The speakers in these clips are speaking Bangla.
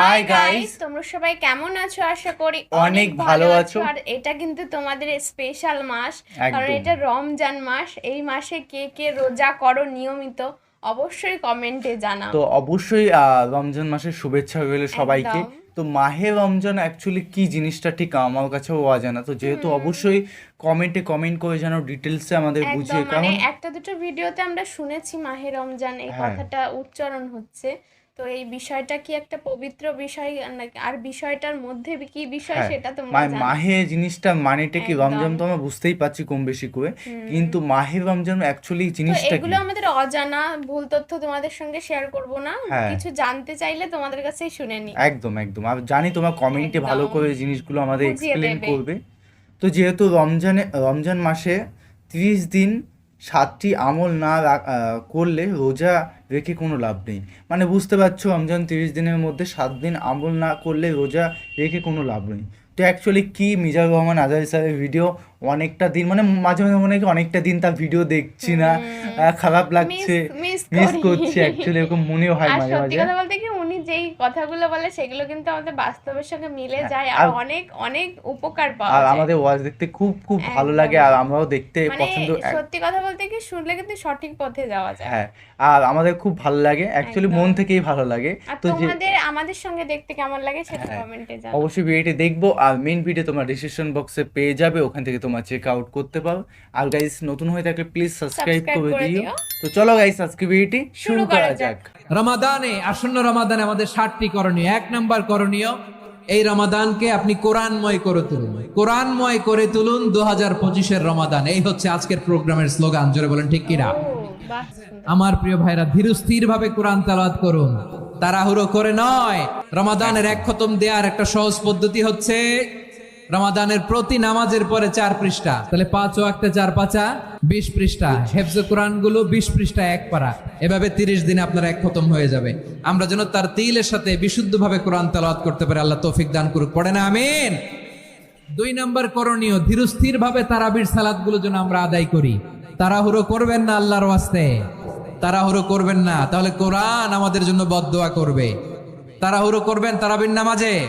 হাই গাইস তোমরা সবাই কেমন আছো? আশা করি অনেক ভালো আছো। আর এটা কিন্তু তোমাদের স্পেশাল মাস কারণ এটা রমজান মাস। এই মাসে কে কে রোজা করো নিয়মিত অবশ্যই কমেন্টে জানাও। তো অবশ্যই রমজান মাসের শুভেচ্ছা রইল সবাইকে। তো মাহে রমজান অ্যাকচুয়ালি কি জিনিসটা ঠিক আমার কাছেও অজানা। তো যেহেতু অবশ্যই কমেন্টে কমেন্ট করে জানো ডিটেলসে আমাদের বুঝিয়ে। মানে কারণ একটা দুটো ভিডিওতে আমরা শুনেছি মাহে রমজান এই হ্যাঁ। কথাটা উচ্চারণ হচ্ছে। তো এই বিষয়টা কি একটা পবিত্র বিষয় আর বিষয়টার মধ্যে কি বিষয় হ্যাঁ, সেটা তো মাহে জিনিসটা মানেটা কি? রমজান তো আমরা বুঝতেই পারছি কম বেশি করে। কিন্তু মাহে রমজান অ্যাকচুয়ালি জিনিসটা এগুলো আমাদের অজানা ভুল তথ্য তোমাদের সঙ্গে শেয়ার করব না। হ্যাঁ। কিছু জানতে চাইলে তোমাদের কাছেই শুনে নি একদম একদম। আর জানি তোমার কমেন্টে ভালো করে জিনিসগুলো আমাদের বুঝিয়ে এক্সপ্লেন করবে। তো যেহেতু রমজানে রমজান মাসে তিরিশ দিন সাতটি আমল না করলে রোজা রেখে কোনো লাভ নেই। মানে বুঝতে পারছ রমজান তিরিশ দিনের মধ্যে সাত দিন আমল না করলে রোজা রেখে কোনো লাভ নেই। তো অ্যাকচুয়ালি কি মিজার রহমান আজাদ স্যারের ভিডিও অনেকটা দিন মানে মাঝে মাঝে মনে হয় অনেকটা দিন তার ভিডিও দেখছি না। খারাপ লাগছে মিস করছি অ্যাকচুয়ালি এরকম মনেও হয় মাঝে মাঝে। যেই কথাগুলো বলে সেগুলো কিন্তু আমাদের বাস্তবের সঙ্গে মিলে যায় আর হ্যাঁ, অনেক অনেক উপকার পাওয়া আর আমাদের ওয়াজ দেখতে খুব খুব ভালো লাগে আর আমরাও দেখতে মানে পছন্দ সত্যি কথা বলতে কি শুনলে কিন্তু সঠিক পথে যাওয়া যায়। হ্যাঁ আর আমাদের খুব ভালো লাগে। অ্যাকচুয়ালি মন থেকেই ভালো লাগে। তো তোমাদের আমাদের সঙ্গে দেখতে কেমন লাগে সেটা হ্যাঁ, কমেন্টে জানাও। অবশ্যই ভিডিওটি দেখব আর মেন ভিডিও তোমার ডিসক্রিপশন বক্সে পেয়ে যাবে। ওখান থেকে তোমার চেক আউট করতে পারো। আর গাইস নতুন হয়ে থাকলে প্লিজ সাবস্ক্রাইব করে দিও। তো চলো গাইস আজকে ভিডিওটি শুরু করা যাক। রমাদানে আসন্ন রমাদানে আমাদের ষাটটি করণীয়। এক নাম্বার করণীয় এই রমাদানকে আপনি কোরআনময় করে তুলুন। কোরআনময় করে তুলুন দু হাজার পঁচিশের রমাদান। এই হচ্ছে আজকের প্রোগ্রামের স্লোগান জোরে বলেন ঠিক কিনা। আমার প্রিয় ভাইরা ধীরস্থির ভাবে কোরআন তালাত করুন। তাড়াহুড়ো করে নয় রমাদানের এক খতম দেওয়ার একটা সহজ পদ্ধতি হচ্ছে রমাদানের প্রতি নামাজের পরে চার পৃষ্ঠা। তাহলে পাঁচ ও একটা চার, পাঁচা বিশ পৃষ্ঠা। হেফজ কোরআনগুলো বিশ পৃষ্ঠা এক পারা। এভাবে তিরিশ দিনে আপনার এক খতম হয়ে যাবে। আমরা যেন তার তিলের সাথে বিশুদ্ধভাবে কোরআন তালাত করতে পারি, আল্লাহ তৌফিক দান করুক। পড়ে না, আমিন। দুই নম্বর করণীয় ধীরস্থির ভাবে তারাবির সালাদগুলো যেন আমরা আদায় করি। তাড়াহুড়ো করবেন না আল্লাহর ওয়াস্তে। তাড়াহুড়ো করবেন না। তাহলে কোরআন আমাদের জন্য বদদোয়া করবে। তাড়াহুড়ো করবেন তারাবির নামাজে।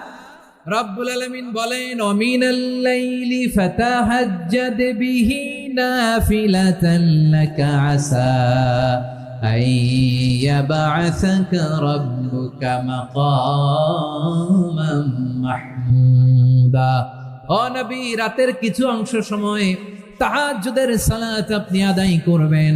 রব্বুল আলমিন বলেন অমিনাল্লাইলি ফাতাহাজ্জাদ বিহি নাফিলাতান লাকা আসা আইয়াবাআসাকা রাব্বুকা মাকামান মাহমুদা। ও নবী, রাতের কিছু অংশ সময়ে তাহাজ্জুদের সালাত আপনি আদায় করবেন।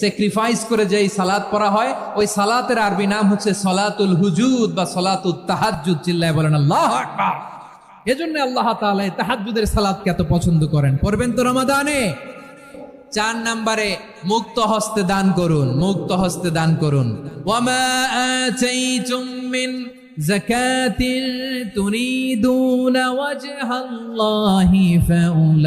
স্যাক্রিফাইস করে যেই সালাত পড়া হয়, ওই সালাতের আরবি নাম হচ্ছে সলাতুল হুজুদ বা সলাতুল তাহাজ্জুদ, চিল্লায় বলেন, আল্লাহ এজন্য আল্লাহ তাআলা এই তাহাজ্জুদের সালাতকে এত পছন্দ করেন। পড়বেন তো রমাদানে? চার নম্বরে, মুক্ত হস্তে দান করুন, মুক্ত হস্তে দান করুন। ওয়ামা ওয়াজহাল্লাহি মুদঈফুন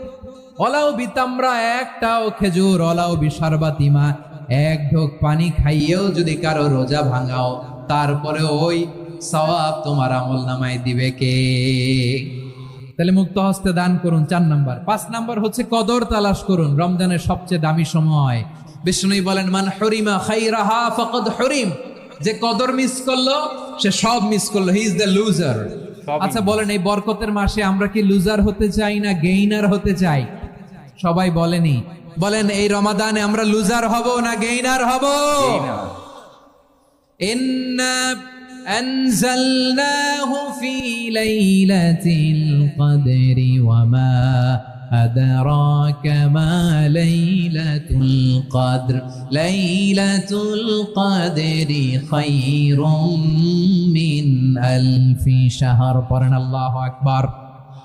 ওলাও বিতামরা একটাও খেজুর ওলাও বিশারবাতিমা এক ঢোক পানি খাইয়েও যদি কারও রোজা ভাঙাও তারপরে ওই সওয়াব তোমার আমল নামায় দিবে কে? তাহলে মুক্ত হস্তে দান করুন চার নাম্বার। পাঁচ নাম্বার হচ্ছে কদর তালাশ করুন রমজানের সবচেয়ে দামি সময়। বিষ্ণু বলেন মান হরিমা খাই রাহা ফকদ হরিম। যে কদর মিস করল সে সব মিস করল। হি ইজ দ্য লুজার আচ্ছা বলেন এই বরকতের মাসে আমরা কি লুজার হতে চাই না গেইনার হতে চাই? সবাই বলেনি বলেন এই রমাদানে আমরা লুজার হব না গেইনার হব এই না إنا أنزلناه في ليلة القدر وما أدراك ما ليلة القدر ليلة القدر خير من ألف شهر পড়েন আল্লাহু আকবার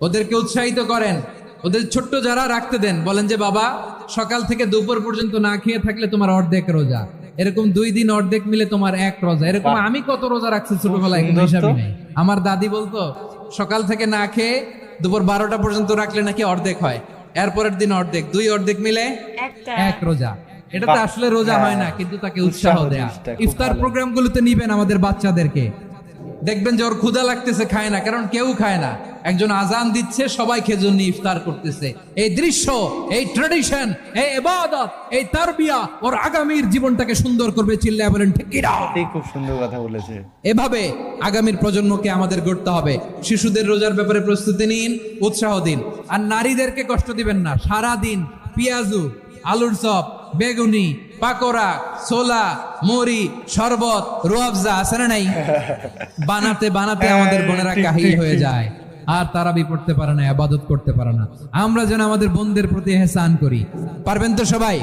ওদেরকে উৎসাহিত করেন। ওদের ছোট্ট যারা রাখতে দেন। বলেন যে বাবা সকাল থেকে দুপুর পর্যন্ত না খেয়ে থাকলে তোমার অর্ধেক রোজা। এরকম দুই দিন অর্ধেক মিলে তোমার এক রোজা। এরকম আমি কত রোজা রাখছি ছোটবেলায় কোনো সুন্দর নেই। আমার দাদি বলতো সকাল থেকে না খেয়ে দুপুর বারোটা পর্যন্ত রাখলে নাকি অর্ধেক হয়। এরপরের দিন অর্ধেক দুই অর্ধেক মিলে এক রোজা। এটা তো আসলে রোজা হ্যাঁ। হয় না কিন্তু তাকে উৎসাহ দেয়া। ইফতার। প্রোগ্রাম গুলোতে নিবেন আমাদের বাচ্চাদেরকে। দেখবেন যে ওর ক্ষুধা লাগতেছে খায় না। কারণ কেউ খায় না। একজন আজান দিচ্ছে সবাই খেজুর নিয়ে ইফতার করতেছে। এই দৃশ্য এই ট্রেডিশন এই এবাদত এই তারবিয়া ওর আগামীর জীবনটাকে সুন্দর করবে চিল্লায় বলেন ঠিক কিনা? সত্যিই খুব সুন্দর কথা বলেছে। এভাবে আগামীর প্রজন্মকে আমাদের গড়তে হবে। শিশুদের রোজার ব্যাপারে প্রস্তুতি নিন উৎসাহ দিন। আর নারীদেরকে কষ্ট দিবেন না। সারা দিন পেঁয়াজু আলুর চপ বেগুনি পাকোড়া ছোলা মুড়ি শরবত রুয়াবজা আছে না নাই? বানাতে বানাতে আমাদের বোনেরা ঠিক, কাহিল হয়ে যায়। আর তারাবি পড়তে পারে না আবাদত করতে পারে না। আমরা যেন আমাদের বোনদের প্রতি এহসান করি। পারবেন তো সবাই?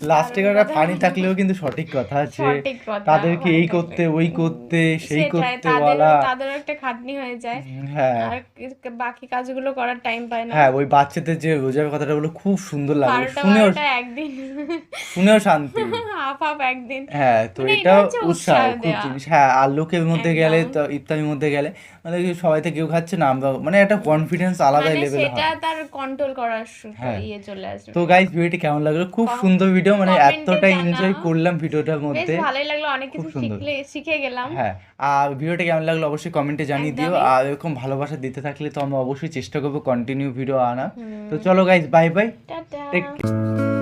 লাস্টে একটা ফানি থাকলেও কিন্তু সঠিক কথা কথা, তাদেরকে এই করতে ওই করতে সেই করতে বলা। তাদের একটা খাটনি হয়ে যায়। হ্যাঁ। আর বাকি কাজগুলো করার টাইম পায় না। হ্যাঁ ওই বাচ্চাদের যে রোজার কথাটা বলে খুব সুন্দর বারোটা শুনেও একদিন। শুনেও শান্তি। হাফ হাফ একদিন। হ্যাঁ তো মানে এটা এটাও উৎসাহ খুব জিনিস। হ্যাঁ আর লোকের মধ্যে গেলে। তো ইফতারির মধ্যে গেলে মানে সবাই তো কেউ খাচ্ছে না আমরা মানে একটা কনফিডেন্স আলাদাই লেভেল লেভেলে সেটা হয়। তার কন্ট্রোল করার হ্যাঁ। ইয়ে চলে আসবে। তো গাইস ভিডিওটি কেমন লাগল? খুব সুন্দর ভিডিও মানে এতটা এনজয় করলাম ভিডিওটার মধ্যে। বেশ ভালোই লাগল অনেক কিছু। শিখলে শিখে গেলাম। হ্যাঁ আর ভিডিওটা কেমন লাগল অবশ্যই কমেন্টে জানিয়ে দিও। আর এরকম ভালোবাসা দিতে থাকলে তো আমরা অবশ্যই চেষ্টা করব কন্টিনিউ ভিডিও আনা। তো চলো গাইস বাই বাই টাটা